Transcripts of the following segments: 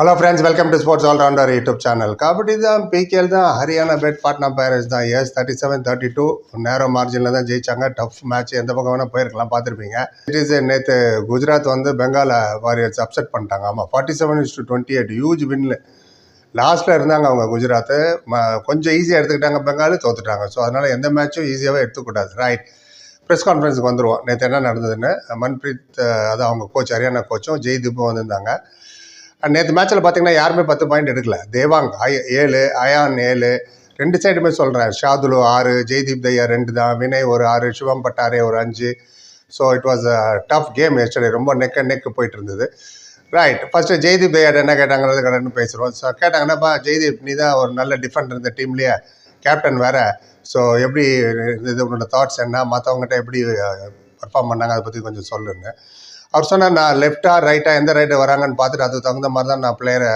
Hello friends welcome to sports all rounder YouTube channel kabaddi தான் PKL தான் ஹரியானா பெட் Patna pirates தான். Yes thirty seven thirty two narrow மார்ஜினில் தான் ஜெயிச்சாங்க. டஃப் மேட்ச் எந்த பக்கம் வேணால் போயிருக்கலாம் பார்த்துருப்பீங்க. இட் இஸ் நேற்று குஜராத் வந்து பெங்கால வாரியர்ஸ் அப்செட் பண்ணிட்டாங்க. ஆமாம் forty seven is to twenty eight huge win லாஸ்ட்டில் இருந்தாங்க அவங்க குஜராத்து. கொஞ்சம் ஈஸியாக எடுத்துக்கிட்டாங்க பெங்காலு தோத்துட்டாங்க. ஸோ அதனால் எந்த மேட்சும் ஈஸியாகவே எடுத்துக்கூடாது. ரைட் ப்ரெஸ் கான்ஃபரன்ஸுக்கு வந்துடுவோம் நேற்று என்ன நடந்ததுன்னு? மன்பிரீத் அதான் அவங்க கோச் ஹரியானா கோச்சும் ஜெய்தீப்பும் வந்திருந்தாங்க. நேற்று மேட்ச்சில் பார்த்தீங்கன்னா யாருமே பத்து பாயிண்ட் எடுக்கல. தேவாங் ஐ ஏழு அயான் ஏழு. ரெண்டு சைடுமே சொல்கிறேன் ஷாதுலு ஆறு ஜெய்தீப் தையா ரெண்டு தான். வினய் ஒரு ஆறு சிவம் பட்டாரே ஒரு அஞ்சு. So it was a tough game yesterday ரொம்ப நெக்க நெக்கு போயிட்டு இருந்தது. ரைட் ஃபஸ்ட்டு ஜெய்தீப் தையாட் என்ன கேட்டாங்கிறது கடன்னு பேசுகிறோம் ஸோ கேட்டாங்கன்னாப்பா ஜெய்தீப் நீ தான் ஒரு நல்ல டிஃபெண்டர் இந்த டீம்லேயே கேப்டன் வேறு. ஸோ எப்படி இது உன்னோட தாட்ஸ் என்ன? மற்றவங்ககிட்ட எப்படி பர்ஃபார்ம் பண்ணாங்க? அதை பற்றி கொஞ்சம் சொல்லுங்க அவர் சொன்னார் நான் லெஃப்டா ரைட்டா எந்த ரைட்டு வராங்கன்னு பார்த்துட்டு அதுக்கு தகுந்த மாதிரி தான் நான் பிளேயரை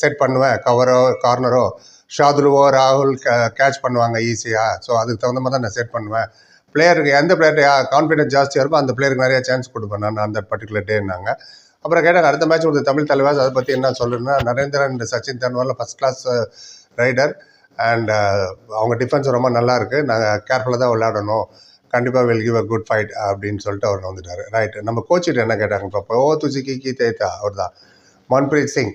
செட் பண்ணுவேன். கவரோ கார்னரோ ஷாதுலுவோ ராகுல் கேட்ச் பண்ணுவாங்க ஈஸியாக ஸோ அதுக்கு தகுந்த மாதிரி தான் நான் செட் பண்ணுவேன். பிளேயருக்கு எந்த பிளேயர் கான்ஃபிடன்ஸ் ஜாஸ்தியாக இருக்கோ அந்த பிளேயருக்கு நிறைய சான்ஸ் கொடுப்பேன் நான் அந்த பர்டிகுலர் டேன்னாங்க அப்புறம் கேட்டாங்க அடுத்த மேட்ச் ஒரு தமிழ் தலைவாஸ் அதை பற்றி என்ன சொல்லணும்னா நரேந்திரன் சச்சின் தன்வாரில் ஃபஸ்ட் கிளாஸ் ரைடர் அண்ட் அவங்க டிஃபென்ஸ் ரொம்ப நல்லா இருக்குது நாங்கள் கேர்ஃபுல்லாக தான் விளையாடணும். கண்டிப்பாக will give a good fight அப்படின்னு சொல்லிட்டு அவர் வந்துட்டார் ரைட் நம்ம கோச்சிட்டு என்ன கேட்டாங்க இப்போ ஓ துசி கி கி தேத்தா. அவர் தான் மன்பிரீத் சிங்.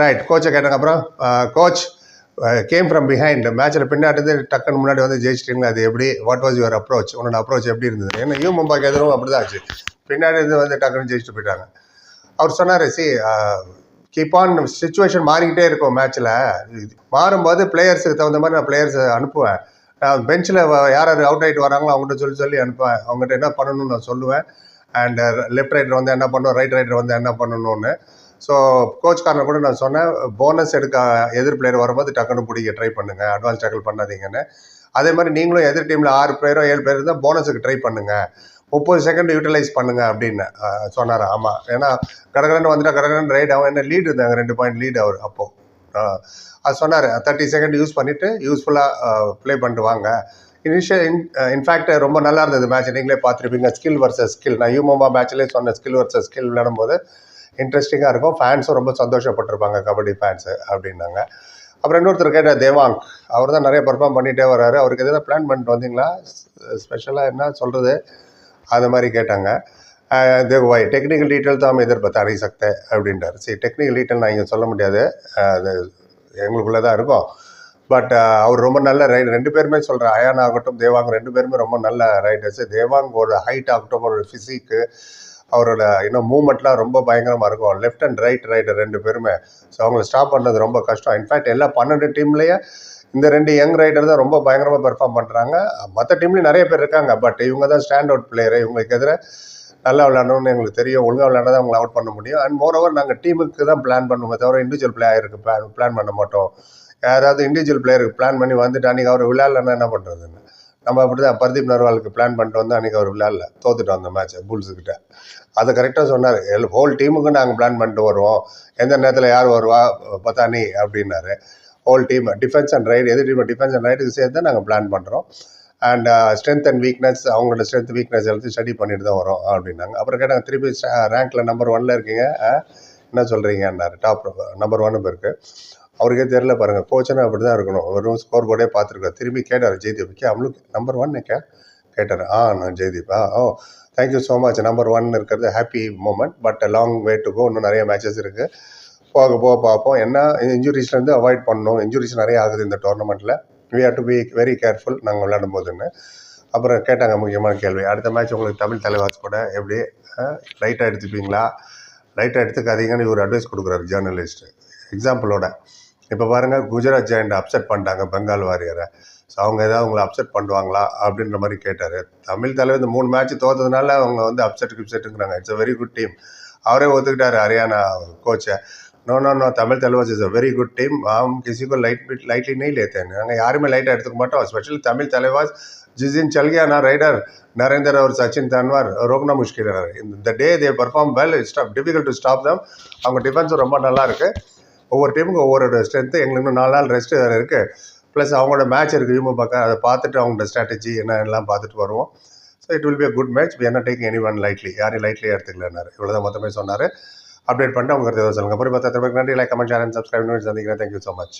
ரைட் கோச்சை கேட்டாங்க. அப்புறம் கோச் கேம் ஃப்ரம் பிஹைண்ட் மேட்ச்சில் பின்னாடி டக்குன்னு முன்னாடி வந்து ஜெயிச்சிட்டிங்களா அது எப்படி? வாட் வாஸ் யுவர் அப்ரோச் உன்னோட அப்ரோச் எப்படி இருந்தது? ஏன்னா யூ மும்பாக்கு எதிரும் அப்படி தான் ஆச்சு. பின்னாடி இருந்து வந்து டக்குன்னு ஜெயிச்சுட்டு போயிட்டாங்க. அவர் சொன்னார் சி கீப் ஆன் சுச்சுவேஷன் மாறிக்கிட்டே இருக்கும் மேட்ச்சில் மாறும்போது பிளேயர்ஸுக்கு தகுந்த மாதிரி நான் பிளேயர்ஸை அனுப்புவேன். பெஞ்சில் யார் யார் அவுட் ஆகிட்டு வராங்களோ அவங்ககிட்ட சொல்லி சொல்லி அனுப்புவேன். அவங்ககிட்ட என்ன பண்ணணும்னு நான் சொல்லுவேன். அண்ட் லெஃப்ட் ரைட்டர் வந்து என்ன பண்ணணும் ரைட் ரைட்டர் வந்து என்ன பண்ணணும்னு. ஸோ கோச் காரனை கூட நான் சொன்னேன் போனஸ் எடுக்க எதிர் பிளேயர் வரும்போது டக்குன்னு பிடிக்க ட்ரை பண்ணுங்கள் அட்வான்ஸ் டேக்கிள் பண்ணாதீங்கன்னு. அதே மாதிரி நீங்களும் எதிர் டீமில் ஆறு பேரோ ஏழு பேர் இருந்தால் போனஸுக்கு ட்ரை பண்ணுங்கள் முப்பது செகண்ட் யூட்டிலைஸ் பண்ணுங்கள் அப்படின்னு சொன்னார். ஆமாம் ஏன்னா கடகரன் வந்துட்டா கடகரன் ரைட் அவன் என்ன லீடு இருந்தாங்க? ரெண்டு பாயிண்ட் லீடு அவர் அப்போது அது சொன்னார் தேர்ட்டி செகண்ட் யூஸ் பண்ணிவிட்டு யூஸ்ஃபுல்லாக ப்ளே பண்ணிட்டு வாங்க. இனிஷியல் இன் இன்ஃபேக்ட் ரொம்ப நல்லா இருந்தது மேட்ச் நீங்களே பார்த்துருப்பீங்க ஸ்கில் வர்சஸ் ஸ்கில் நான் யூமோமா மேட்ச்லேயே சொன்ன ஸ்கில் வர்சஸ் ஸ்கில் விளையாடும்போது இன்ட்ரெஸ்டிங்காக இருக்கும். ஃபேன்ஸும் ரொம்ப சந்தோஷப்பட்டிருப்பாங்க கபடி ஃபேன்ஸு அப்படின்னாங்க. அப்புறம் இன்னொருத்தர் கேட்ட தேவாங். அவர் தான் நிறைய பர்ஃபார்ம் பண்ணிகிட்டே வர்றாரு. அவருக்கு எதாவது பிளான் பண்ணிட்டு வந்தீங்களா? ஸ்பெஷலாக என்ன சொல்கிறது அது மாதிரி கேட்டாங்க. வாய் டெக்னிக்கல் டீட்டெயில் தான் இதை பற்றி அறிய சக்தேன் அப்படின்றார். சரி டெக்னிக்கல் டீட்டெயில் நான் இங்கே சொல்ல முடியாது. அது எங்களுக்குள்ளே தான் இருக்கும் பட் அவர் ரொம்ப நல்ல ரைட் ரெண்டு பேருமே சொல்கிற அயான் ஆகட்டும் தேவாங் ரெண்டு பேருமே ரொம்ப நல்ல ரைடர்ஸு தேவாங் ஒரு ஹைட் ஆகட்டும் அவரோட ஃபிசிக்கு அவரோட இன்னும் மூமெண்ட்லாம் ரொம்ப பயங்கரமாக இருக்கும். லெஃப்ட் அண்ட் ரைட் ரைடர் ரெண்டு பேருமே. ஸோ அவங்களை ஸ்டாப் பண்ணுறது ரொம்ப கஷ்டம். இன்ஃபேக்ட் எல்லா பன்னெண்டு டீம்லேயே இந்த ரெண்டு யங் ரைடர் தான் ரொம்ப பயங்கரமாக பெர்ஃபார்ம் பண்ணுறாங்க மற்ற டீம்லேயும் நிறைய பேர் இருக்காங்க. பட் இவங்க தான் ஸ்டாண்ட் அவுட் பிளேயரு இவங்களுக்கு எதிராக நல்லா விளையாடணும்னு எங்களுக்கு தெரியும். ஒழுங்காக விளையாண்டா தான் அவங்களை அவுட் பண்ண முடியும். அண்ட் மோர் ஓவர் நாங்கள் டீமுக்கு தான் பிளான் பண்ணுவோமே தவிர இண்டிவிஜுவல் பிளேயருக்கு பிளான் பிளான் பண்ண மாட்டோம். யாராவது இண்டிவிஜுவல் பிளேயருக்கு பிளான் பண்ணி வந்துட்டு அன்றைக்கி அவர் விளையாடலன்னா என்ன பண்ணுறதுன்னு நம்ம அப்படி தான் பர்தீப் நர்வாலுக்கு பிளான் பண்ணிட்டு வந்து அன்றைக்கி அவர் விளையாடல. தோத்துட்டோம் அந்த மேட்ச்சை புல்ஸுக்கிட்ட அதை கரெக்டாக சொன்னார். எல் ஹோல் டீமுக்கு நாங்கள் பிளான் பண்ணிட்டு வருவோம். எந்த நேரத்தில் யார் வருவா பத்தானி அப்படின்னாரு. Whole team defence and raid எது டீம் டிஃபென்ஸ் அண்ட் ரைட்டுக்கு சேர்த்து தான் நாங்கள் பிளான் பண்ணுறோம் அண்ட் ஸ்ட்ரென்த் அண்ட் வீக்னஸ் அவங்களோட ஸ்ட்ரென்த் வீக்னஸ் எல்லாத்தையும் ஸ்டடி பண்ணிட்டு தான் வரோம் அப்படின்னாங்க. அப்புறம் கேட்டாங்க திருப்பி ரேங்க்கில் நம்பர் ஒன்ல இருக்கீங்க ஆ, என்ன சொல்கிறீங்கன்னாரு டாப் நம்பர் ஒன்னு பேருக்கு அவருக்கே தெரியல பாருங்கள் கோச்சனா அப்படி தான் இருக்கணும். வெறும் ஸ்கோர் போர்டே பார்த்துருக்கோம் திரும்பி கேட்டார் ஜெய்தீப் கே அவளுக்கு நம்பர் ஒன் கே கேட்டார் ஆ நான் ஜெய்தீப் ஆ ஓ thank you so much number one இருக்கிறது happy moment but long way to go இன்னும் நிறைய மேட்சஸ் இருக்குது போக போக பார்ப்போம். என்ன இன்ஜுரிஸ்லேருந்து அவாய்ட் பண்ணணும். இன்ஜுரிஸ் நிறைய ஆகுது இந்த டோர்னமெண்ட்டில் we have to be very careful நாங்கள் விளையாடும் போதுன்னு. அப்புறம் கேட்டாங்க முக்கியமான கேள்வி. அடுத்த மேட்ச் உங்களுக்கு தமிழ் தலைவாஸ் கூட எப்படி? லைட்டாக எடுத்துப்பீங்களா? லைட்டாக எடுத்துக்காதீங்கன்னு இவர் அட்வைஸ் கொடுக்குறாரு ஜேர்னலிஸ்ட்டு எக்ஸாம்பிளோட இப்போ பாருங்கள் குஜராத் ஜெயண்ட் அப்செட் பண்ணிட்டாங்க பெங்கால் வாரியரை ஸோ அவங்க ஏதாவது உங்களை அப்செட் பண்ணுவாங்களா? அப்படின்ற மாதிரி கேட்டார். தமிழ் தலைவர் இந்த மூணு மேட்ச் தோத்ததுனால அவங்க வந்து upset கிப்செட்டுங்கிறாங்க it's a very good team அவரே ஒத்துக்கிட்டார் Haryana கோச்சை no no no Tamil Thalaivas is a very good team हम किसी को लाइट लाइटली नहीं लेते हैं நாங்கள் யாருமே லைட்டாக எடுத்துக்க மாட்டோம் ஸ்பெஷலி தமிழ் தலைவாஸ் जिस दिन चल गया ना राइडर नरेंद्र और सचिन तनवार रोकना मुश्किल है the day they perform well stop difficult to stop them அவங்க டிஃபென்ஸும் ரொம்ப நல்லா இருக்கு ஒவ்வொரு டீமுக்கும் ஒவ்வொரு ஸ்ட்ரென்த்து எங்களுக்கு இன்னும் நாலு நாள் ரெஸ்ட் வேறு இருக்குது ப்ளஸ் அவங்களோட மேட்ச் இருக்குது யூமோ பக்கம் அதை பார்த்துட்டு அவங்களோட ஸ்ட்ராட்டஜி என்ன எல்லாம் பார்த்துட்டு வருவோம் so it will be a good match we are not taking any one lightly யாரையும் லைட்லி எடுத்துக்கலன்னாரு இவ்வளோ தான் மொத்தமே சொன்னார் அப்டேட் பண்ணிட்டு அவங்க கருத்து சொல்லுங்கள் பொறுப்பு நன்றி. லைக் கமெண்ட் சேனல் சப்ஸ்கிரைப் பண்ணி சந்திக்கிறேன் தேங்க்யூ ஸோ மச்